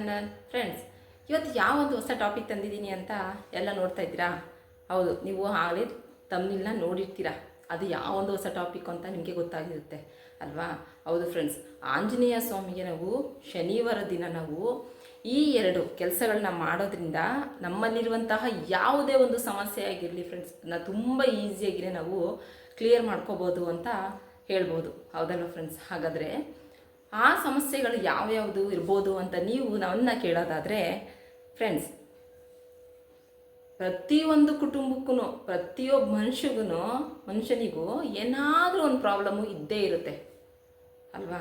Channel friends ಇವತ್ತು ಯಾವ ಒಂದು ಹೊಸ ಟಾಪಿಕ್ ತಂದಿದ್ದೀನಿ ಅಂತ ಎಲ್ಲ ನೋಡ್ತಾ ಇದ್ದೀರಾ? ಹೌದು, ನೀವು ಆಗಲೇ ತಮ್ಮನಿಲ್ಲ ನೋಡಿರ್ತೀರಾ. ಅದು ಯಾವ ಒಂದು ಹೊಸ ಟಾಪಿಕ್ ಅಂತ ನಿಮಗೆ ಗೊತ್ತಾಗಿರುತ್ತೆ, ಅಲ್ವಾ? ಹೌದು ಫ್ರೆಂಡ್ಸ್ ಆಂಜನೇಯ ಸ್ವಾಮಿಗೆ ನಾವು ಶನಿವಾರ ದಿನ ನಾವು ಈ ಎರಡು ಕೆಲಸಗಳನ್ನ ಮಾಡೋದ್ರಿಂದ ನಮ್ಮಲ್ಲಿರುವಂತಹ ಯಾವುದೇ ಒಂದು ಸಮಸ್ಯೆ ಆಗಿರಲಿ ಫ್ರೆಂಡ್ಸ್ ಅದನ್ನ ತುಂಬ ಈಸಿಯಾಗಿಯೇ ನಾವು ಕ್ಲಿಯರ್ ಮಾಡ್ಕೋಬೋದು ಅಂತ ಹೇಳ್ಬೋದು. ಹೌದಲ್ವ ಫ್ರೆಂಡ್ಸ್ ಹಾಗಾದರೆ ಆ ಸಮಸ್ಯೆಗಳು ಯಾವ್ಯಾವುದು ಇರ್ಬೋದು ಅಂತ ನೀವು ನನ್ನ ಕೇಳೋದಾದರೆ ಫ್ರೆಂಡ್ಸ್ ಪ್ರತಿಯೊಂದು ಕುಟುಂಬಕ್ಕೂ ಪ್ರತಿಯೊಬ್ಬ ಮನುಷ್ಯಗೂ ಮನುಷ್ಯನಿಗೂ ಏನಾದರೂ ಒಂದು ಪ್ರಾಬ್ಲಮ್ಮು ಇದ್ದೇ ಇರುತ್ತೆ. ಅಲ್ವಾ?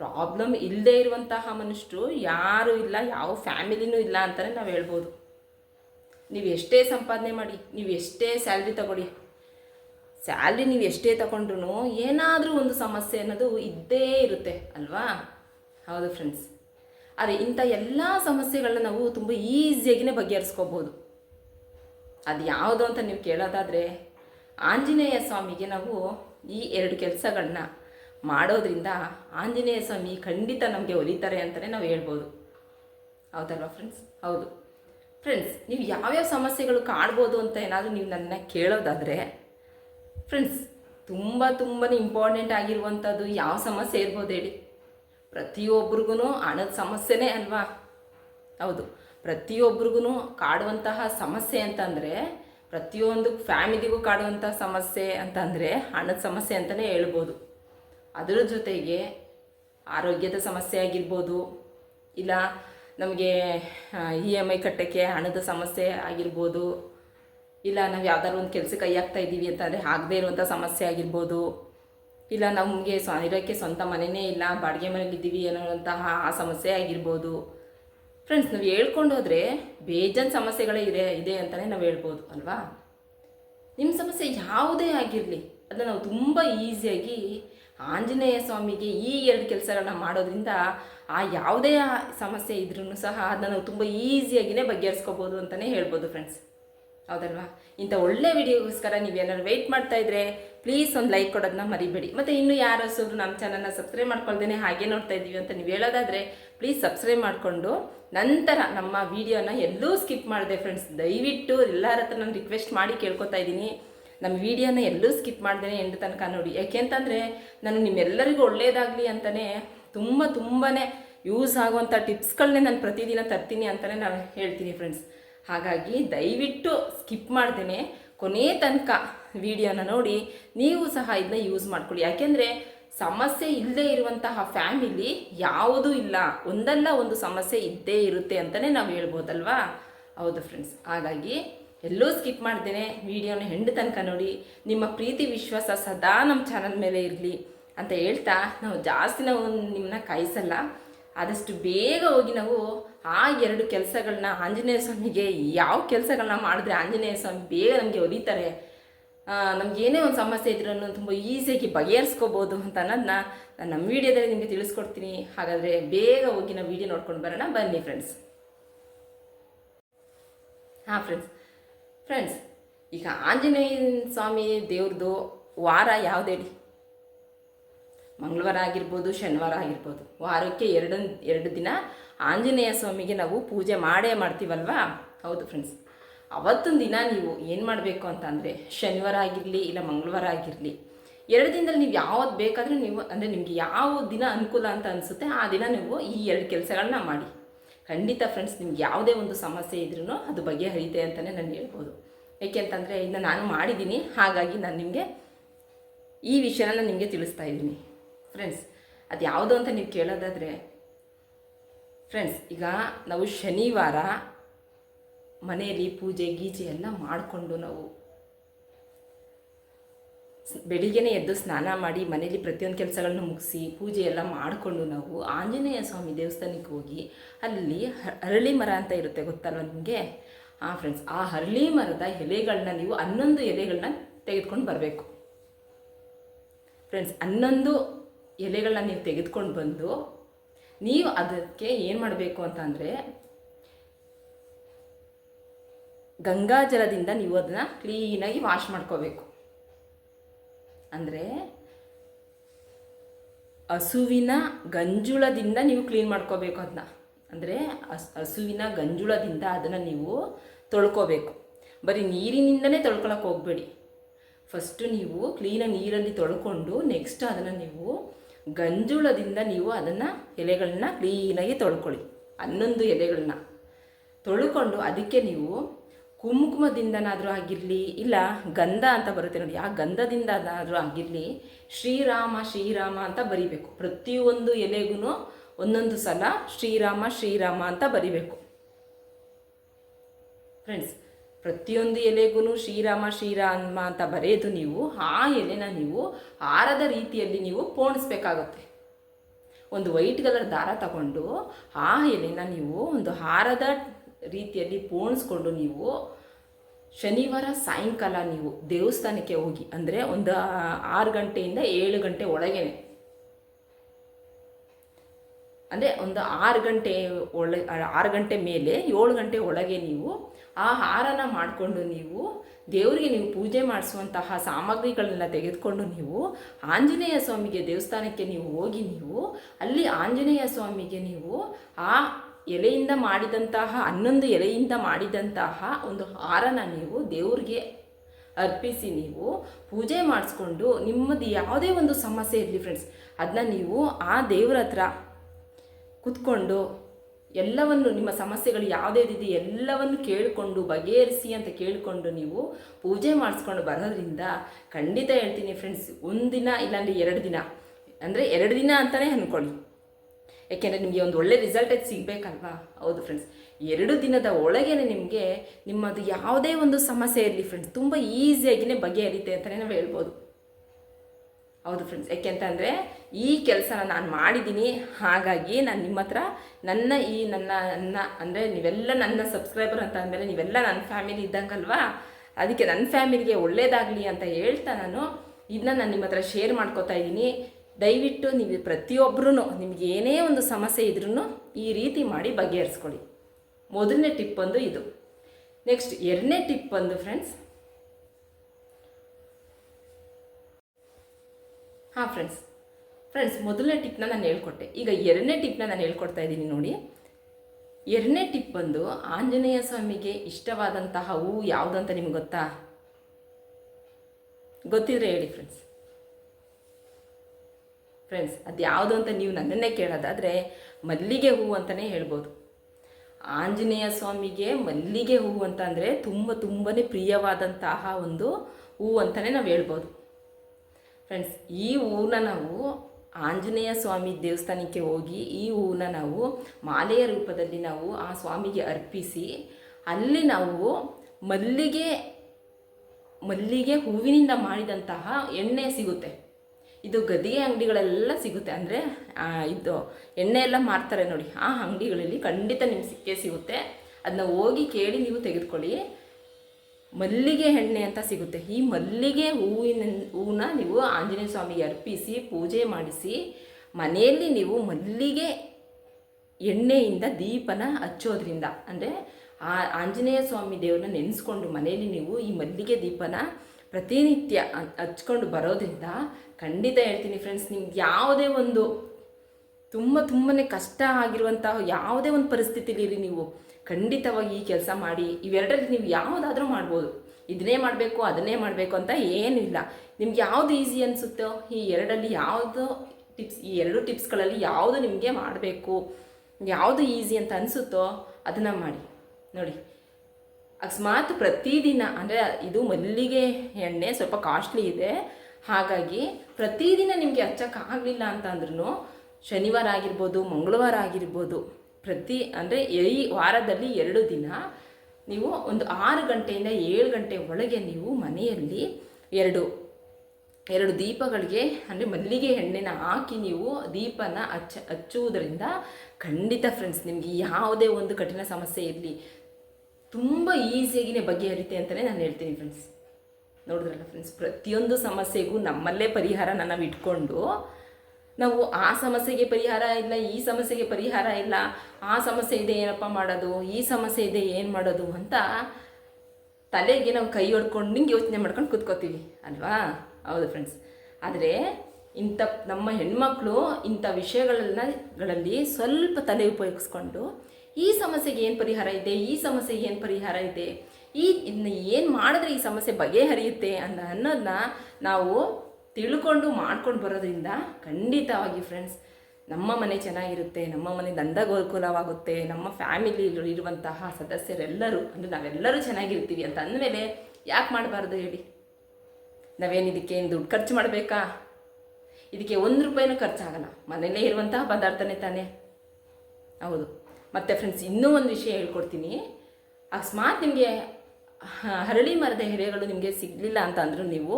ಪ್ರಾಬ್ಲಮ್ ಇಲ್ಲದೆ ಇರುವಂತಹ ಮನುಷ್ಯರು ಯಾರೂ ಇಲ್ಲ, ಯಾವ ಫ್ಯಾಮಿಲಿನೂ ಇಲ್ಲ ಅಂತಲೇ ನಾವು ಹೇಳ್ಬೋದು. ನೀವು ಎಷ್ಟೇ ಸಂಪಾದನೆ ಮಾಡಿ, ನೀವು ಎಷ್ಟೇ ಸ್ಯಾಲ್ರಿ ತಗೊಳ್ಳಿ ಸ್ಯಾಲ್ರಿ ನೀವು ಎಷ್ಟೇ ತಗೊಂಡ್ರು ಏನಾದರೂ ಒಂದು ಸಮಸ್ಯೆ ಅನ್ನೋದು ಇದ್ದೇ ಇರುತ್ತೆ, ಅಲ್ವಾ? ಹೌದು ಫ್ರೆಂಡ್ಸ್ ಆದರೆ ಇಂಥ ಎಲ್ಲ ಸಮಸ್ಯೆಗಳನ್ನ ನಾವು ತುಂಬ ಈಸಿಯಾಗಿಯೇ ಬಗೆಹರಿಸ್ಕೋಬೋದು. ಅದು ಯಾವುದು ಅಂತ ನೀವು ಕೇಳೋದಾದರೆ, ಆಂಜನೇಯ ಸ್ವಾಮಿಗೆ ನಾವು ಈ ಎರಡು ಕೆಲಸಗಳನ್ನ ಮಾಡೋದ್ರಿಂದ ಆಂಜನೇಯ ಸ್ವಾಮಿ ಖಂಡಿತ ನಮಗೆ ಒಲಿತಾರೆ ಅಂತಲೇ ನಾವು ಹೇಳ್ಬೋದು. ಹೌದಲ್ವಾ ಫ್ರೆಂಡ್ಸ್ ಹೌದು. ಫ್ರೆಂಡ್ಸ್ ನೀವು ಯಾವ್ಯಾವ ಸಮಸ್ಯೆಗಳು ಕಾಣ್ಬೋದು ಅಂತ ಏನಾದರೂ ನೀವು ನನ್ನ ಕೇಳೋದಾದರೆ ಫ್ರೆಂಡ್ಸ್ ತುಂಬ ತುಂಬಾ ಇಂಪಾರ್ಟೆಂಟ್ ಆಗಿರುವಂಥದ್ದು ಯಾವ ಸಮಸ್ಯೆ ಇರ್ಬೋದು ಹೇಳಿ. ಪ್ರತಿಯೊಬ್ರಿಗೂ ಹಣದ ಸಮಸ್ಯೆನೇ ಅಲ್ವಾ? ಹೌದು. ಪ್ರತಿಯೊಬ್ರಿಗೂ ಕಾಡುವಂತಹ ಸಮಸ್ಯೆ ಅಂತಂದರೆ, ಪ್ರತಿಯೊಂದು ಫ್ಯಾಮಿಲಿಗೂ ಕಾಡುವಂಥ ಸಮಸ್ಯೆ ಅಂತಂದರೆ ಹಣದ ಸಮಸ್ಯೆ ಅಂತಲೇ ಹೇಳ್ಬೋದು. ಅದರ ಜೊತೆಗೆ ಆರೋಗ್ಯದ ಸಮಸ್ಯೆ ಆಗಿರ್ಬೋದು, ಇಲ್ಲ ನಮಗೆ ಇ ಎಂ ಐ ಕಟ್ಟೋಕ್ಕೆ ಹಣದ ಸಮಸ್ಯೆ ಆಗಿರ್ಬೋದು ಇಲ್ಲ, ನಾವು ಯಾವ್ದಾದ್ರು ಒಂದು ಕೆಲಸಕ್ಕೆ ಕೈ ಹಾಕ್ತಾ ಇದ್ದೀವಿ ಅಂತಂದರೆ ಆಗದೇ ಇರುವಂಥ ಸಮಸ್ಯೆ ಆಗಿರ್ಬೋದು. ಇಲ್ಲ ನಮಗೆ ಸ್ವ ಇರೋಕ್ಕೆ ಸ್ವಂತ ಮನೆಯೇ ಇಲ್ಲ, ಬಾಡಿಗೆ ಮನೇಲಿದ್ದೀವಿ ಅನ್ನೋಂತಹ ಆ ಸಮಸ್ಯೆ ಆಗಿರ್ಬೋದು. ಫ್ರೆಂಡ್ಸ್ ನಾವು ಹೇಳ್ಕೊಂಡು ಹೋದರೆ ಬೇಜಾನ್ ಸಮಸ್ಯೆಗಳೇ ಇದೆ ಇದೆ ಅಂತಲೇ ನಾವು ಹೇಳ್ಬೋದು, ಅಲ್ವಾ? ನಿಮ್ಮ ಸಮಸ್ಯೆ ಯಾವುದೇ ಆಗಿರಲಿ ಅದನ್ನು ನಾವು ತುಂಬ ಈಸಿಯಾಗಿ ಆಂಜನೇಯ ಸ್ವಾಮಿಗೆ ಈ ಎರಡು ಕೆಲಸಗಳನ್ನ ಮಾಡೋದ್ರಿಂದ ಆ ಯಾವುದೇ ಸಮಸ್ಯೆ ಇದ್ರೂ ಸಹ ಅದನ್ನು ನಾವು ತುಂಬ ಈಸಿಯಾಗಿಯೇ ಬಗೆಹರಿಸ್ಕೋಬೋದು ಅಂತಲೇ ಹೇಳ್ಬೋದು ಫ್ರೆಂಡ್ಸ್ ಹೌದಲ್ವಾ? ಇಂಥ ಒಳ್ಳೆ ವಿಡಿಯೋಗೋಸ್ಕರ ನೀವೇನಾದ್ರು ವೆಯ್ಟ್ ಮಾಡ್ತಾ ಇದ್ರೆ ಪ್ಲೀಸ್ ಒಂದು ಲೈಕ್ ಕೊಡೋದನ್ನ ಮರಿಬೇಡಿ. ಮತ್ತು ಇನ್ನು ಯಾರು ನಮ್ಮ ಚಾನಲ್ನ ಸಬ್ಸ್ಕ್ರೈಬ್ ಮಾಡ್ಕೊಳ್ದೇನೆ ಹಾಗೆ ನೋಡ್ತಾ ಇದ್ದೀವಿ ಅಂತ ನೀವು ಹೇಳೋದಾದರೆ ಪ್ಲೀಸ್ ಸಬ್ಸ್ಕ್ರೈಬ್ ಮಾಡಿಕೊಂಡು ನಂತರ ನಮ್ಮ ವಿಡಿಯೋನ ಎಲ್ಲೂ ಸ್ಕಿಪ್ ಮಾಡಿದೆ ಫ್ರೆಂಡ್ಸ್ ದಯವಿಟ್ಟು ಎಲ್ಲರ ಹತ್ರ ನಾನು ರಿಕ್ವೆಸ್ಟ್ ಮಾಡಿ ಕೇಳ್ಕೊತಾ ಇದ್ದೀನಿ. ನಮ್ಮ ವಿಡಿಯೋನ ಎಲ್ಲೂ ಸ್ಕಿಪ್ ಮಾಡ್ದೇನೆ ಎಂಟು ತನಕ ನೋಡಿ. ಯಾಕೆಂತಂದರೆ ನಾನು ನಿಮ್ಮೆಲ್ಲರಿಗೂ ಒಳ್ಳೆಯದಾಗಲಿ ಅಂತಲೇ ತುಂಬ ತುಂಬಾ ಯೂಸ್ ಆಗುವಂಥ ಟಿಪ್ಸ್ಗಳನ್ನೇ ನಾನು ಪ್ರತಿದಿನ ತರ್ತೀನಿ ಅಂತಲೇ ನಾನು ಹೇಳ್ತೀನಿ ಫ್ರೆಂಡ್ಸ್ ಹಾಗಾಗಿ ದಯವಿಟ್ಟು ಸ್ಕಿಪ್ ಮಾಡ್ದೇನೆ ಕೊನೆ ತನಕ ವಿಡಿಯೋನ ನೋಡಿ ನೀವು ಸಹ ಇದನ್ನ ಯೂಸ್ ಮಾಡ್ಕೊಳ್ಳಿ. ಯಾಕೆಂದರೆ ಸಮಸ್ಯೆ ಇಲ್ಲದೆ ಇರುವಂತಹ ಫ್ಯಾಮಿಲಿ ಯಾವುದೂ ಇಲ್ಲ. ಒಂದಲ್ಲ ಒಂದು ಸಮಸ್ಯೆ ಇದ್ದೇ ಇರುತ್ತೆ ಅಂತಲೇ ನಾವು ಹೇಳ್ಬೋದಲ್ವಾ? ಹೌದು ಫ್ರೆಂಡ್ಸ್ ಹಾಗಾಗಿ ಎಲ್ಲೂ ಸ್ಕಿಪ್ ಮಾಡ್ದೇನೆ ವಿಡಿಯೋನ ಹೆಂಡ ತನಕ ನೋಡಿ. ನಿಮ್ಮ ಪ್ರೀತಿ, ವಿಶ್ವಾಸ ಸದಾ ನಮ್ಮ ಚಾನಲ್ ಮೇಲೆ ಇರಲಿ ಅಂತ ಹೇಳ್ತಾ ನಾವು ಜಾಸ್ತಿ ನಾವು ನಿಮ್ಮನ್ನ ಕಾಯಿಸಲ್ಲ. ಆದಷ್ಟು ಬೇಗ ಹೋಗಿ ನಾವು ಆ ಎರಡು ಕೆಲಸಗಳನ್ನ ಆಂಜನೇಯ ಸ್ವಾಮಿಗೆ ಯಾವ ಕೆಲಸಗಳನ್ನ ಮಾಡಿದ್ರೆ ಆಂಜನೇಯ ಸ್ವಾಮಿ ಬೇಗ ನಮಗೆ ಒಲಿತಾರೆ ನಮ್ಗೆ ಏನೇ ಒಂದು ಸಮಸ್ಯೆ ಇದ್ರೂ ತುಂಬ ಈಸಿಯಾಗಿ ಬಗೆಹರಿಸ್ಕೋಬೋದು ಅಂತ ಅನ್ನೋದನ್ನ ನಾನು ನಮ್ಮ ವೀಡಿಯೋದಲ್ಲಿ ನಿಮಗೆ ತಿಳಿಸ್ಕೊಡ್ತೀನಿ. ಹಾಗಾದರೆ ಬೇಗ ಹೋಗಿ ನಾವು ವೀಡಿಯೋ ನೋಡ್ಕೊಂಡು ಬರೋಣ. ಬನ್ನಿ ಫ್ರೆಂಡ್ಸ್ ಹಾಂ ಫ್ರೆಂಡ್ಸ್ ಫ್ರೆಂಡ್ಸ್ ಈಗ ಆಂಜನೇಯ ಸ್ವಾಮಿ ದೇವ್ರದ್ದು ವಾರ ಯಾವುದೇಳಿ ಮಂಗಳವಾರ ಆಗಿರ್ಬೋದು, ಶನಿವಾರ ಆಗಿರ್ಬೋದು. ವಾರಕ್ಕೆ ಎರಡು ಎರಡು ದಿನ ಆಂಜನೇಯ ಸ್ವಾಮಿಗೆ ನಾವು ಪೂಜೆ ಮಾಡೇ ಮಾಡ್ತೀವಲ್ವಾ? ಹೌದು ಫ್ರೆಂಡ್ಸ್ ಅವತ್ತೊಂದು ದಿನ ನೀವು ಏನು ಮಾಡಬೇಕು ಅಂತಂದರೆ ಶನಿವಾರ ಆಗಿರಲಿ ಇಲ್ಲ ಮಂಗಳವಾರ ಆಗಿರಲಿ, ಎರಡು ದಿನದಲ್ಲಿ ನೀವು ಯಾವತ್ತು ಬೇಕಾದರೂ ನೀವು, ಅಂದರೆ ನಿಮಗೆ ಯಾವ ದಿನ ಅನುಕೂಲ ಅಂತ ಅನಿಸುತ್ತೆ ಆ ದಿನ ನೀವು ಈ ಎರಡು ಕೆಲಸಗಳನ್ನ ಮಾಡಿ. ಖಂಡಿತ ಫ್ರೆಂಡ್ಸ್ ನಿಮ್ಗೆ ಯಾವುದೇ ಒಂದು ಸಮಸ್ಯೆ ಇದ್ರೂ ಅದು ಬಗೆಹರಿಯುತ್ತೆ ಅಂತಲೇ ನಾನು ಹೇಳ್ಬೋದು. ಏಕೆಂತಂದರೆ ಇನ್ನು ನಾನು ಮಾಡಿದ್ದೀನಿ, ಹಾಗಾಗಿ ನಾನು ನಿಮಗೆ ಈ ವಿಷಯನ ನಿಮಗೆ ತಿಳಿಸ್ತಾ ಇದ್ದೀನಿ. ಫ್ರೆಂಡ್ಸ್ ಅದು ಯಾವುದು ಅಂತ ನೀವು ಕೇಳೋದಾದರೆ ಫ್ರೆಂಡ್ಸ್ ಈಗ ನಾವು ಶನಿವಾರ ಮನೆಯಲ್ಲಿ ಪೂಜೆ ಗೀಜೆ ಎಲ್ಲ ಮಾಡಿಕೊಂಡು ನಾವು ಬೆಳಿಗ್ಗೆನೇ ಎದ್ದು ಸ್ನಾನ ಮಾಡಿ ಮನೆಯಲ್ಲಿ ಪ್ರತಿಯೊಂದು ಕೆಲಸಗಳನ್ನು ಮುಗಿಸಿ ಪೂಜೆ ಎಲ್ಲ ಮಾಡಿಕೊಂಡು ನಾವು ಆಂಜನೇಯ ಸ್ವಾಮಿ ದೇವಸ್ಥಾನಕ್ಕೆ ಹೋಗಿ ಅಲ್ಲಿ ಹರಳಿ ಮರ ಅಂತ ಇರುತ್ತೆ ಗೊತ್ತಲ್ವ ನಿಮಗೆ? ಹಾಂ ಫ್ರೆಂಡ್ಸ್ ಆ ಹರಳಿ ಮರದ ಎಲೆಗಳನ್ನ ನೀವು ಹನ್ನೊಂದು ಎಲೆಗಳನ್ನ ತೆಗೆದುಕೊಂಡು ಬರಬೇಕು. ಫ್ರೆಂಡ್ಸ್ ಹನ್ನೊಂದು ಎಲೆಗಳನ್ನ ನೀವು ತೆಗೆದುಕೊಂಡು ಬಂದು ನೀವು ಅದಕ್ಕೆ ಏನು ಮಾಡಬೇಕು ಅಂತಂದರೆ ಗಂಗಾಜಲದಿಂದ ನೀವು ಅದನ್ನು ಕ್ಲೀನಾಗಿ ವಾಶ್ ಮಾಡ್ಕೋಬೇಕು. ಅಂದರೆ ಹಸುವಿನ ಗಂಜುಳದಿಂದ ನೀವು ಕ್ಲೀನ್ ಮಾಡ್ಕೋಬೇಕು ಅದನ್ನ ಅಂದರೆ ಹಸ್, ಹಸುವಿನ ಗಂಜುಳದಿಂದ ಅದನ್ನು ನೀವು ತೊಳ್ಕೋಬೇಕು. ಬರೀ ನೀರಿನಿಂದನೇ ತೊಳ್ಕೊಳಕ್ಕೆ ಹೋಗಬೇಡಿ. ಫಸ್ಟು ನೀವು ಕ್ಲೀನಾಗಿ ನೀರಲ್ಲಿ ತೊಳ್ಕೊಂಡು ನೆಕ್ಸ್ಟ್ ಅದನ್ನು ನೀವು ಗಂಜುಳದಿಂದ ನೀವು ಅದನ್ನು ಎಲೆಗಳನ್ನ ಕ್ಲೀನಾಗಿ ತೊಳ್ಕೊಳ್ಳಿ. ಹನ್ನೊಂದು ಎಲೆಗಳನ್ನ ತೊಳ್ಕೊಂಡು ಅದಕ್ಕೆ ನೀವು ಕುಂಕುಮದಿಂದನಾದರೂ ಆಗಿರಲಿ, ಇಲ್ಲ ಗಂಧ ಅಂತ ಬರುತ್ತೆ ನೋಡಿ, ಆ ಗಂಧದಿಂದನಾದರೂ ಆಗಿರಲಿ, ಶ್ರೀರಾಮ ಶ್ರೀರಾಮ ಅಂತ ಬರಿಬೇಕು. ಪ್ರತಿಯೊಂದು ಎಲೆಗೂ ಒಂದೊಂದು ಸಲ ಶ್ರೀರಾಮ ಶ್ರೀರಾಮ ಅಂತ ಬರಿಬೇಕು. ಫ್ರೆಂಡ್ಸ್ ಪ್ರತಿಯೊಂದು ಎಲೆಗೂ ಶ್ರೀರಾಮ ಶ್ರೀರಾಮ ಅಂತ ಬರೆಯೋದು ನೀವು, ಆ ಎಲೆನ ನೀವು ಹಾರದ ರೀತಿಯಲ್ಲಿ ನೀವು ಪೋಣಿಸ್ಬೇಕಾಗುತ್ತೆ. ಒಂದು ವೈಟ್ ಕಲರ್ ದಾರ ತಗೊಂಡು ಆ ಎಲೆನ ನೀವು ಒಂದು ಹಾರದ ರೀತಿಯಲ್ಲಿ ಪೋಣಿಸ್ಕೊಂಡು ನೀವು ಶನಿವಾರ ಸಾಯಂಕಾಲ ನೀವು ದೇವಸ್ಥಾನಕ್ಕೆ ಹೋಗಿ, ಅಂದರೆ ಒಂದು ಆರು ಗಂಟೆಯಿಂದ ಏಳು ಗಂಟೆ ಒಳಗೇನೆ ಅಂದರೆ ಒಂದು ಆರು ಗಂಟೆ ಒಳ ಆರು ಗಂಟೆ ಮೇಲೆ, ಏಳು ಗಂಟೆ ಒಳಗೆ ನೀವು ಆ ಹಾರನ ಮಾಡಿಕೊಂಡು ನೀವು ದೇವರಿಗೆ ನೀವು ಪೂಜೆ ಮಾಡಿಸುವಂತಹ ಸಾಮಗ್ರಿಗಳನ್ನೆಲ್ಲ ತೆಗೆದುಕೊಂಡು ನೀವು ಆಂಜನೇಯ ಸ್ವಾಮಿಗೆ ದೇವಸ್ಥಾನಕ್ಕೆ ನೀವು ಹೋಗಿ ನೀವು ಅಲ್ಲಿ ಆಂಜನೇಯ ಸ್ವಾಮಿಗೆ ನೀವು ಆ ಎಲೆಯಿಂದ ಮಾಡಿದಂತಹ, ಹನ್ನೊಂದು ಎಲೆಯಿಂದ ಮಾಡಿದಂತಹ ಒಂದು ಹಾರನ ನೀವು ದೇವರಿಗೆ ಅರ್ಪಿಸಿ ನೀವು ಪೂಜೆ ಮಾಡಿಸ್ಕೊಂಡು ನಿಮ್ಮದು ಯಾವುದೇ ಒಂದು ಸಮಸ್ಯೆ ಇರಲಿ ಫ್ರೆಂಡ್ಸ್ ಅದನ್ನ ನೀವು ಆ ದೇವ್ರ ಹತ್ರ ಕುತ್ಕೊಂಡು ಎಲ್ಲವನ್ನು, ನಿಮ್ಮ ಸಮಸ್ಯೆಗಳು ಯಾವುದೇದಿದೆ ಎಲ್ಲವನ್ನು ಕೇಳಿಕೊಂಡು, ಬಗೆಹರಿಸಿ ಅಂತ ಕೇಳಿಕೊಂಡು ನೀವು ಪೂಜೆ ಮಾಡಿಸ್ಕೊಂಡು ಬರೋದ್ರಿಂದ ಖಂಡಿತ ಹೇಳ್ತೀನಿ ಫ್ರೆಂಡ್ಸ್ ಒಂದಿನ ಇಲ್ಲಾಂದರೆ ಎರಡು ದಿನ, ಅಂದರೆ ಎರಡು ದಿನ ಅಂತಲೇ ಅಂದ್ಕೊಳ್ಳಿ ಯಾಕೆಂದರೆ ನಿಮಗೆ ಒಂದು ಒಳ್ಳೆ ರಿಸಲ್ಟ್ ಅದು ಸಿಗಬೇಕಲ್ವಾ? ಹೌದು ಫ್ರೆಂಡ್ಸ್ ಎರಡು ದಿನದ ಒಳಗೇನೆ ನಿಮಗೆ ನಿಮ್ಮದು ಯಾವುದೇ ಒಂದು ಸಮಸ್ಯೆ ಇರಲಿ ಫ್ರೆಂಡ್ಸ್ ತುಂಬ ಈಸಿಯಾಗಿಯೇ ಬಗೆಹರಿತೆ ಅಂತಲೇ ನಾವು ಹೇಳ್ಬೋದು. ಹೌದು ಫ್ರೆಂಡ್ಸ್ ಯಾಕೆಂತಂದರೆ ಈ ಕೆಲಸನ ನಾನು ಮಾಡಿದ್ದೀನಿ ಹಾಗಾಗಿ ನಾನು ನಿಮ್ಮ ಹತ್ರ ನನ್ನ ಈ ನನ್ನ ನನ್ನ, ಅಂದರೆ ನೀವೆಲ್ಲ ನನ್ನ ಸಬ್ಸ್ಕ್ರೈಬರ್ ಅಂತ ಅಂದಮೇಲೆ ನೀವೆಲ್ಲ ನನ್ನ ಫ್ಯಾಮಿಲಿ ಇದ್ದಂಗಲ್ವಾ? ಅದಕ್ಕೆ ನನ್ನ ಫ್ಯಾಮಿಲಿಗೆ ಒಳ್ಳೇದಾಗಲಿ ಅಂತ ಹೇಳ್ತಾ ನಾನು ಇದನ್ನ ನಾನು ನಿಮ್ಮ ಹತ್ರ ಶೇರ್ ಮಾಡ್ಕೋತಾ ಇದ್ದೀನಿ. ದಯವಿಟ್ಟು ನೀವು ಪ್ರತಿಯೊಬ್ಬರೂ ನಿಮ್ಗೆ ಏನೇ ಒಂದು ಸಮಸ್ಯೆ ಇದ್ರೂ ಈ ರೀತಿ ಮಾಡಿ ಬಗೆಹರಿಸ್ಕೊಳ್ಳಿ. ಮೊದಲನೇ ಟಿಪ್ ಒಂದು ಇದು. ನೆಕ್ಸ್ಟ್ ಎರಡನೇ ಟಿಪ್ ಬಂದು ಫ್ರೆಂಡ್ಸ್ ಹಾಂ ಫ್ರೆಂಡ್ಸ್ ಫ್ರೆಂಡ್ಸ್ ಮೊದಲನೇ ಟಿಪ್ನ ನಾನು ಹೇಳ್ಕೊಟ್ಟೆ. ಈಗ ಎರಡನೇ ಟಿಪ್ನ ನಾನು ಹೇಳ್ಕೊಡ್ತಾ ಇದ್ದೀನಿ ನೋಡಿ. ಎರಡನೇ ಟಿಪ್ ಬಂದು ಆಂಜನೇಯ ಸ್ವಾಮಿಗೆ ಇಷ್ಟವಾದಂತಹ ಹೂವು ಯಾವುದಂತ ನಿಮ್ಗೆ ಗೊತ್ತಾ? ಗೊತ್ತಿದ್ರೆ ಹೇಳಿ ಫ್ರೆಂಡ್ಸ್ ಫ್ರೆಂಡ್ಸ್ ಅದು ಯಾವುದು ಅಂತ ನೀವು ನನ್ನನ್ನೇ ಕೇಳೋದಾದರೆ ಮಲ್ಲಿಗೆ ಹೂವು ಅಂತಲೇ ಹೇಳ್ಬೋದು. ಆಂಜನೇಯ ಸ್ವಾಮಿಗೆ ಮಲ್ಲಿಗೆ ಹೂವು ಅಂತ ಅಂದರೆ ತುಂಬ ತುಂಬಾ ಪ್ರಿಯವಾದಂತಹ ಒಂದು ಹೂವು ಅಂತಲೇ ನಾವು ಹೇಳ್ಬೋದು. ಫ್ರೆಂಡ್ಸ್ ಈ ಹೂವನ್ನ ನಾವು ಆಂಜನೇಯ ಸ್ವಾಮಿ ದೇವಸ್ಥಾನಕ್ಕೆ ಹೋಗಿ ಈ ಹೂವನ್ನ ನಾವು ಮಾಲೆಯ ರೂಪದಲ್ಲಿ ನಾವು ಆ ಸ್ವಾಮಿಗೆ ಅರ್ಪಿಸಿ, ಅಲ್ಲಿ ನಾವು ಮಲ್ಲಿಗೆ ಮಲ್ಲಿಗೆ ಹೂವಿನಿಂದ ಮಾಡಿದಂತಹ ಎಣ್ಣೆ ಸಿಗುತ್ತೆ. ಇದು ಗದಿಗೆ ಅಂಗಡಿಗಳೆಲ್ಲ ಸಿಗುತ್ತೆ. ಅಂದರೆ ಇದು ಎಣ್ಣೆ ಎಲ್ಲ ಮಾರ್ತಾರೆ ನೋಡಿ. ಆ ಅಂಗಡಿಗಳಲ್ಲಿ ಖಂಡಿತ ನಿಮ್ಗೆ ಸಿಕ್ಕೇ ಸಿಗುತ್ತೆ. ಅದನ್ನ ಹೋಗಿ ಕೇಳಿ ನೀವು ತೆಗೆದುಕೊಳ್ಳಿ. ಮಲ್ಲಿಗೆ ಎಣ್ಣೆ ಅಂತ ಸಿಗುತ್ತೆ. ಈ ಮಲ್ಲಿಗೆ ಹೂವಿನ, ಹೂವನ್ನ ನೀವು ಆಂಜನೇಯ ಸ್ವಾಮಿಗೆ ಅರ್ಪಿಸಿ, ಪೂಜೆ ಮಾಡಿಸಿ, ಮನೆಯಲ್ಲಿ ನೀವು ಮಲ್ಲಿಗೆ ಎಣ್ಣೆಯಿಂದ ದೀಪನ ಹಚ್ಚೋದ್ರಿಂದ, ಅಂದರೆ ಆ ಆಂಜನೇಯ ಸ್ವಾಮಿ ದೇವರನ್ನ ನೆನೆಸ್ಕೊಂಡು ಮನೆಯಲ್ಲಿ ನೀವು ಈ ಮಲ್ಲಿಗೆ ದೀಪನ ಪ್ರತಿನಿತ್ಯ ಹಚ್ಕೊಂಡು ಬರೋದ್ರಿಂದ ಖಂಡಿತ ಹೇಳ್ತೀನಿ ಫ್ರೆಂಡ್ಸ್ ನಿಮ್ಗೆ ಯಾವುದೇ ಒಂದು ತುಂಬ ತುಂಬಾ ಕಷ್ಟ ಆಗಿರುವಂತಹ ಯಾವುದೇ ಒಂದು ಪರಿಸ್ಥಿತಿಲಿರಿ ನೀವು. ಖಂಡಿತವಾಗಿ ಈ ಕೆಲಸ ಮಾಡಿ, ಇವೆರಡರಲ್ಲಿ ನೀವು ಯಾವುದಾದ್ರೂ ಮಾಡ್ಬೋದು. ಇದನ್ನೇ ಮಾಡಬೇಕು, ಅದನ್ನೇ ಮಾಡಬೇಕು ಅಂತ ಏನಿಲ್ಲ ನಿಮ್ಗೆ ಯಾವುದು ಈಸಿ ಅನಿಸುತ್ತೋ, ಈ ಎರಡಲ್ಲಿ ಯಾವುದು ಟಿಪ್ಸ್ ಈ ಎರಡು ಟಿಪ್ಸ್ಗಳಲ್ಲಿ ಯಾವುದು ನಿಮಗೆ ಮಾಡಬೇಕು, ಯಾವುದು ಈಸಿ ಅಂತ ಅನಿಸುತ್ತೋ ಅದನ್ನು ಮಾಡಿ. ನೋಡಿ, ಅಕಸ್ಮಾತ್ ಪ್ರತಿದಿನ, ಅಂದರೆ ಇದು ಮಲ್ಲಿಗೆ ಎಣ್ಣೆ ಸ್ವಲ್ಪ ಕಾಸ್ಟ್ಲಿ ಇದೆ. ಹಾಗಾಗಿ ಪ್ರತಿದಿನ ನಿಮಗೆ ಹಚ್ಚಕ್ಕಾಗಲಿಲ್ಲ ಅಂತಂದ್ರೂ ಶನಿವಾರ ಆಗಿರ್ಬೋದು, ಮಂಗಳವಾರ ಆಗಿರ್ಬೋದು ಪ್ರತಿ, ಅಂದರೆ ಈ ವಾರದಲ್ಲಿ ಎರಡು ದಿನ ನೀವು ಒಂದು ಆರು ಗಂಟೆಯಿಂದ ಏಳು ಗಂಟೆ ಒಳಗೆ ನೀವು ಮನೆಯಲ್ಲಿ ಎರಡು ಎರಡು ದೀಪಗಳಿಗೆ, ಅಂದರೆ ಮಲ್ಲಿಗೆ ಎಣ್ಣೆನ ಹಾಕಿ ನೀವು ದೀಪನ ಹಚ್ಚ, ಹಚ್ಚುವುದರಿಂದ ಖಂಡಿತ ಫ್ರೆಂಡ್ಸ್ ನಿಮಗೆ ಯಾವುದೇ ಒಂದು ಕಠಿಣ ಸಮಸ್ಯೆ ಇರಲಿ, ತುಂಬ ಈಸಿಯಾಗಿನೇ ಬಗೆಹರಿತೆ ಅಂತಲೇ ನಾನು ಹೇಳ್ತೀನಿ ಫ್ರೆಂಡ್ಸ್ ನೋಡಿದ್ರಲ್ಲ ಫ್ರೆಂಡ್ಸ್ ಪ್ರತಿಯೊಂದು ಸಮಸ್ಯೆಗೂ ನಮ್ಮಲ್ಲೇ ಪರಿಹಾರ ನಾವು ಇಟ್ಕೊಂಡು ನಾವು ಆ ಸಮಸ್ಯೆಗೆ ಪರಿಹಾರ ಇಲ್ಲ, ಈ ಸಮಸ್ಯೆಗೆ ಪರಿಹಾರ ಇಲ್ಲ, ಆ ಸಮಸ್ಯೆ ಇದೆ ಏನಪ್ಪ ಮಾಡೋದು, ಈ ಸಮಸ್ಯೆ ಇದೆ ಏನು ಮಾಡೋದು ಅಂತ ತಲೆಗೆ ನಾವು ಕೈ ಹೊಡ್ಕೊಂಡು ಹಿಂಗೆ ಯೋಚನೆ ಮಾಡ್ಕೊಂಡು ಕೂತ್ಕೋತೀವಿ, ಅಲ್ವಾ? ಹೌದು ಫ್ರೆಂಡ್ಸ್ ಆದರೆ ಇಂಥ ನಮ್ಮ ಹೆಣ್ಮಕ್ಳು ಇಂಥ ವಿಷಯಗಳನ್ನಗಳಲ್ಲಿ ಸ್ವಲ್ಪ ತಲೆ ಉಪಯೋಗಿಸ್ಕೊಂಡು ಈ ಸಮಸ್ಯೆಗೆ ಏನು ಪರಿಹಾರ ಇದೆ, ಈ ಸಮಸ್ಯೆಗೆ ಏನು ಪರಿಹಾರ ಇದೆ, ಈ ಇನ್ನು ಏನು ಮಾಡಿದ್ರೆ ಈ ಸಮಸ್ಯೆ ಬಗೆಹರಿಯುತ್ತೆ ಅಂತ ಅನ್ನೋದನ್ನ ನಾವು ತಿಳ್ಕೊಂಡು ಮಾಡ್ಕೊಂಡು ಬರೋದ್ರಿಂದ ಖಂಡಿತವಾಗಿ ಫ್ರೆಂಡ್ಸ್ ನಮ್ಮ ಮನೆ ಚೆನ್ನಾಗಿರುತ್ತೆ, ನಮ್ಮ ಮನೆ ದಂದಗೋಕುಲವಾಗುತ್ತೆ ನಮ್ಮ ಫ್ಯಾಮಿಲಿ ಇರುವಂತಹ ಸದಸ್ಯರೆಲ್ಲರೂ, ಅಂದರೆ ನಾವೆಲ್ಲರೂ ಚೆನ್ನಾಗಿರ್ತೀವಿ ಅಂತ ಅಂದಮೇಲೆ ಯಾಕೆ ಮಾಡಬಾರ್ದು ಹೇಳಿ? ನಾವೇನು ಇದಕ್ಕೆ ಏನು ದುಡ್ಡು ಖರ್ಚು ಮಾಡಬೇಕಾ? ಇದಕ್ಕೆ ಒಂದು ರೂಪಾಯಿನೂ ಖರ್ಚಾಗಲ್ಲ ಮನೆಯಲ್ಲೇ ಇರುವಂತಹ ಪದಾರ್ಥನೇ ತಾನೇ. ಹೌದು. ಮತ್ತು ಫ್ರೆಂಡ್ಸ್ ಇನ್ನೂ ಒಂದು ವಿಷಯ ಹೇಳ್ಕೊಡ್ತೀನಿ. ಅಕಸ್ಮಾತ್ ನಿಮಗೆ ಹರಳಿ ಮರದ ಎಲೆಗಳು ನಿಮಗೆ ಸಿಗಲಿಲ್ಲ ಅಂತ ಅಂದರೂ ನೀವು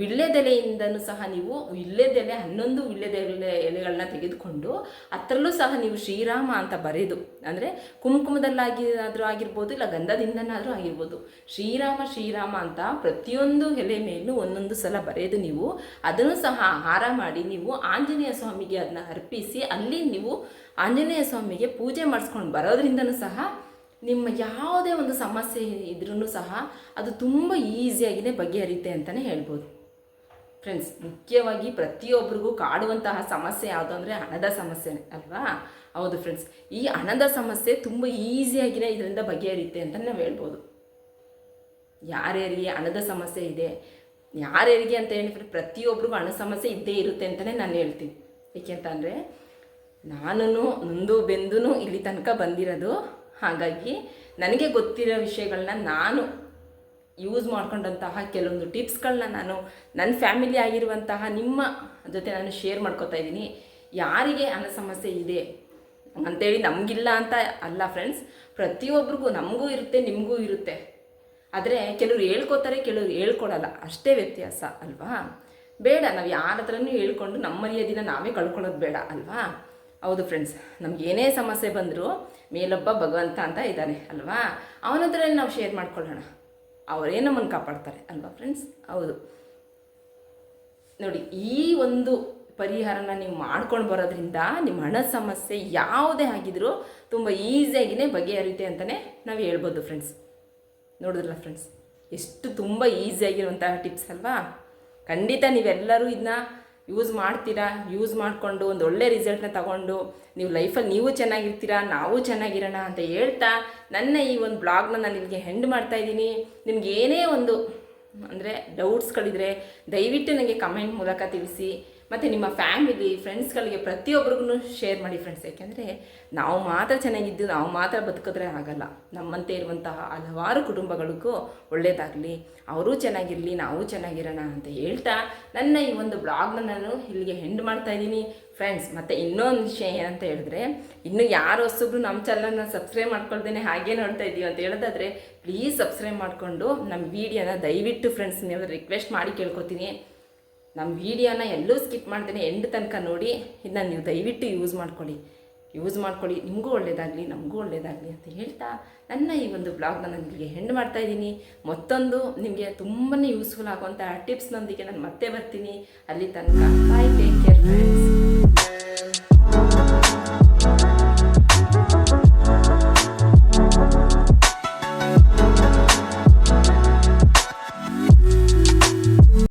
ವಿಳ್ಳೆದೆಲೆಯಿಂದನೂ ಸಹ ನೀವು ವಿಳ್ಳೆದೆಲೆ ಹನ್ನೊಂದು ವಿಳ್ಳೆದೆಲೆ ಎಲೆಗಳನ್ನ ತೆಗೆದುಕೊಂಡು ಅದರಲ್ಲೂ ಸಹ ನೀವು ಶ್ರೀರಾಮ ಅಂತ ಬರೆದು, ಅಂದರೆ ಕುಂಕುಮದಲ್ಲಾಗಿನಾದರೂ ಆಗಿರ್ಬೋದು, ಇಲ್ಲ ಗಂಧದಿಂದನಾದರೂ ಆಗಿರ್ಬೋದು, ಶ್ರೀರಾಮ ಶ್ರೀರಾಮ ಅಂತ ಪ್ರತಿಯೊಂದು ಎಲೆ ಮೇಲೂ ಒಂದೊಂದು ಸಲ ಬರೆದು ನೀವು ಅದನ್ನು ಸಹ ಆಹಾರ ಮಾಡಿ ನೀವು ಆಂಜನೇಯ ಸ್ವಾಮಿಗೆ ಅದನ್ನ ಅರ್ಪಿಸಿ ಅಲ್ಲಿ ನೀವು ಆಂಜನೇಯ ಸ್ವಾಮಿಗೆ ಪೂಜೆ ಮಾಡಿಸ್ಕೊಂಡು ಬರೋದ್ರಿಂದನೂ ಸಹ ನಿಮ್ಮ ಯಾವುದೇ ಒಂದು ಸಮಸ್ಯೆ ಇದ್ರೂ ಸಹ ಅದು ತುಂಬ ಈಸಿಯಾಗಿಯೇ ಬಗೆಹರಿಯುತ್ತೆ ಅಂತಲೇ ಹೇಳ್ಬೋದು. ಫ್ರೆಂಡ್ಸ್ ಮುಖ್ಯವಾಗಿ ಪ್ರತಿಯೊಬ್ಬರಿಗೂ ಕಾಡುವಂತಹ ಸಮಸ್ಯೆ ಯಾವುದು ಅಂದರೆ ಹಣದ ಸಮಸ್ಯೆನೇ ಅಲ್ವಾ? ಹೌದು ಫ್ರೆಂಡ್ಸ್ ಈ ಹಣದ ಸಮಸ್ಯೆ ತುಂಬ ಈಸಿಯಾಗಿಯೇ ಇದರಿಂದ ಬಗೆಹರಿಯುತ್ತೆ ಅಂತ ನಾವು ಹೇಳ್ಬೋದು. ಯಾರ್ಯಾರಿಗೆ ಹಣದ ಸಮಸ್ಯೆ ಇದೆ, ಯಾರ್ಯಾರಿಗೆ ಅಂತ ಹೇಳಿದ್ರೆ ಪ್ರತಿಯೊಬ್ಬರಿಗೂ ಹಣ ಸಮಸ್ಯೆ ಇದ್ದೇ ಇರುತ್ತೆ ಅಂತಲೇ ನಾನು ಹೇಳ್ತೀನಿ. ಏಕೆಂತಂದರೆ ನಾನು ನೊಂದು ಬೆಂದು ಇಲ್ಲಿ ತನಕ ಬಂದಿರೋದು ಹಾಗಾಗಿ ನನಗೆ ಗೊತ್ತಿರೋ ವಿಷಯಗಳನ್ನ ನಾನು ಯೂಸ್ ಮಾಡ್ಕೊಂಡಂತಹ ಕೆಲವೊಂದು ಟಿಪ್ಸ್ಗಳನ್ನ ನಾನು ನನ್ನ ಫ್ಯಾಮಿಲಿ ಆಗಿರುವಂತಹ ನಿಮ್ಮ ಜೊತೆ ನಾನು ಶೇರ್ ಮಾಡ್ಕೋತಾ ಇದ್ದೀನಿ. ಯಾರಿಗೆ ಅನ್ನ ಸಮಸ್ಯೆ ಇದೆ ಅಂತೇಳಿ ನಮಗಿಲ್ಲ ಅಂತ ಅಲ್ಲ ಫ್ರೆಂಡ್ಸ್ ಪ್ರತಿಯೊಬ್ಬರಿಗೂ ನಮಗೂ ಇರುತ್ತೆ, ನಿಮಗೂ ಇರುತ್ತೆ. ಆದರೆ ಕೆಲವರು ಹೇಳ್ಕೊತಾರೆ, ಕೆಲವರು ಹೇಳ್ಕೊಡಲ್ಲ. ಅಷ್ಟೇ ವ್ಯತ್ಯಾಸ ಅಲ್ವಾ? ಬೇಡ, ನಾವು ಯಾರ ಹತ್ರನೂ ಹೇಳ್ಕೊಂಡು ನಮ್ಮ ದಿನ ನಾವೇ ಕಳ್ಕೊಳ್ಳೋದು ಬೇಡ ಅಲ್ವಾ? ಹೌದು ಫ್ರೆಂಡ್ಸ್ ನಮ್ಗೆ ಏನೇ ಸಮಸ್ಯೆ ಬಂದರೂ ಮೇಲೊಬ್ಬ ಭಗವಂತ ಅಂತ ಇದ್ದಾನೆ, ಅಲ್ವಾ? ಅವನ ಹತ್ರನೇ ನಾವು ಶೇರ್ ಮಾಡ್ಕೊಳ್ಳೋಣ. ಅವರೇ ನಮ್ಮನ್ನು ಕಾಪಾಡ್ತಾರೆ, ಅಲ್ವಾ ಫ್ರೆಂಡ್ಸ್ ಹೌದು. ನೋಡಿ, ಈ ಒಂದು ಪರಿಹಾರನ ನೀವು ಮಾಡ್ಕೊಂಡು ಬರೋದ್ರಿಂದ ನಿಮ್ಮ ಹಣದ ಸಮಸ್ಯೆ ಯಾವುದೇ ಆಗಿದ್ರೂ ತುಂಬ ಈಸಿಯಾಗಿಯೇ ಬಗೆಹರಿಯುತ್ತೆ ಅಂತಲೇ ನಾವು ಹೇಳ್ಬೋದು ಫ್ರೆಂಡ್ಸ್ ನೋಡಿದ್ರಲ್ಲ ಫ್ರೆಂಡ್ಸ್ ಎಷ್ಟು ತುಂಬ ಈಸಿಯಾಗಿರುವಂತಹ ಟಿಪ್ಸ್ ಅಲ್ವಾ? ಖಂಡಿತ ನೀವೆಲ್ಲರೂ ಇದನ್ನ ಯೂಸ್ ಮಾಡ್ತೀರಾ? ಯೂಸ್ ಮಾಡಿಕೊಂಡು ಒಂದು ಒಳ್ಳೆ ರಿಸಲ್ಟ್ನ ತಗೊಂಡು ನೀವು ಲೈಫಲ್ಲಿ ನೀವು ಚೆನ್ನಾಗಿರ್ತೀರಾ, ನಾವು ಚೆನ್ನಾಗಿರೋಣ ಅಂತ ಹೇಳ್ತಾ ನನ್ನ ಈ ಒಂದು ಬ್ಲಾಗ್ನ ನಾನು ನಿಮಗೆ ಹೆಂಡ್ ಮಾಡ್ತಾ ಇದ್ದೀನಿ. ನಿಮ್ಗೆ ಏನೇ ಒಂದು ಅಂದರೆ ಡೌಟ್ಸ್ಗಳಿದ್ರೆ ದಯವಿಟ್ಟು ನನಗೆ ಕಮೆಂಟ್ ಮೂಲಕ ತಿಳಿಸಿ. ಮತ್ತು ನಿಮ್ಮ ಫ್ಯಾಮಿಲಿ ಫ್ರೆಂಡ್ಸ್ಗಳಿಗೆ ಪ್ರತಿಯೊಬ್ಬರಿಗೂ ಶೇರ್ ಮಾಡಿ ಫ್ರೆಂಡ್ಸ್ ಯಾಕೆಂದರೆ ನಾವು ಮಾತ್ರ ಚೆನ್ನಾಗಿದ್ದು, ನಾವು ಮಾತ್ರ ಬದುಕಿದ್ರೆ ಆಗಲ್ಲ. ನಮ್ಮಂತೆ ಇರುವಂತಹ ಹಲವಾರು ಕುಟುಂಬಗಳಿಗೂ ಒಳ್ಳೆಯದಾಗಲಿ ಅವರೂ ಚೆನ್ನಾಗಿರಲಿ, ನಾವು ಚೆನ್ನಾಗಿರೋಣ ಅಂತ ಹೇಳ್ತಾ ನನ್ನ ಈ ಒಂದು ಬ್ಲಾಗ್ನ ನಾನು ಇಲ್ಲಿಗೆ ಹೆಂಡ್ ಮಾಡ್ತಾ ಇದ್ದೀನಿ. ಫ್ರೆಂಡ್ಸ್ ಮತ್ತು ಇನ್ನೊಂದು ವಿಷಯ ಏನಂತ ಹೇಳಿದ್ರೆ, ಇನ್ನು ಯಾರು ಹೊಸಬ್ರು ನಮ್ಮ ಚಾನಲ್ನ ಸಬ್ಸ್ಕ್ರೈಬ್ ಮಾಡ್ಕೊಳ್ದೇನೆ ಹಾಗೆ ನೋಡ್ತಾ ಇದ್ದೀವಿ ಅಂತ ಹೇಳೋದಾದರೆ ಪ್ಲೀಸ್ ಸಬ್ಸ್ಕ್ರೈಬ್ ಮಾಡಿಕೊಂಡು ನಮ್ಮ ವೀಡಿಯೋನ ದಯವಿಟ್ಟು ಫ್ರೆಂಡ್ಸ್ ನೀವು ರಿಕ್ವೆಸ್ಟ್ ಮಾಡಿ ಕೇಳ್ಕೊತೀನಿ. ನಮ್ಮ ವೀಡಿಯೋನ ಎಲ್ಲೂ ಸ್ಕಿಪ್ ಮಾಡ್ದೇನೆ ಎಂಡ್ ತನಕ ನೋಡಿ. ಇದನ್ನ ನೀವು ದಯವಿಟ್ಟು ಯೂಸ್ ಮಾಡ್ಕೊಳ್ಳಿ. ಯೂಸ್ ಮಾಡ್ಕೊಳ್ಳಿ. ನಿಮಗೂ ಒಳ್ಳೇದಾಗಲಿ, ನಮಗೂ ಒಳ್ಳೆಯದಾಗಲಿ ಅಂತ ಹೇಳ್ತಾ ನನ್ನ ಈ ಒಂದು ಬ್ಲಾಗ್ನ ನಾನು ನಿಮಗೆ ಹೆಂಡ್ ಮಾಡ್ತಾ ಇದ್ದೀನಿ. ಮತ್ತೊಂದು ನಿಮಗೆ ತುಂಬಾ ಯೂಸ್ಫುಲ್ ಆಗುವಂಥ ಟಿಪ್ಸ್ನೊಂದಿಗೆ ನಾನು ಮತ್ತೆ ಬರ್ತೀನಿ. ಅಲ್ಲಿ ತನಕ ಬಾಯ್ ಟೇಕ್ ಕೇರ್ ಫ್ರೆಂಡ್ಸ್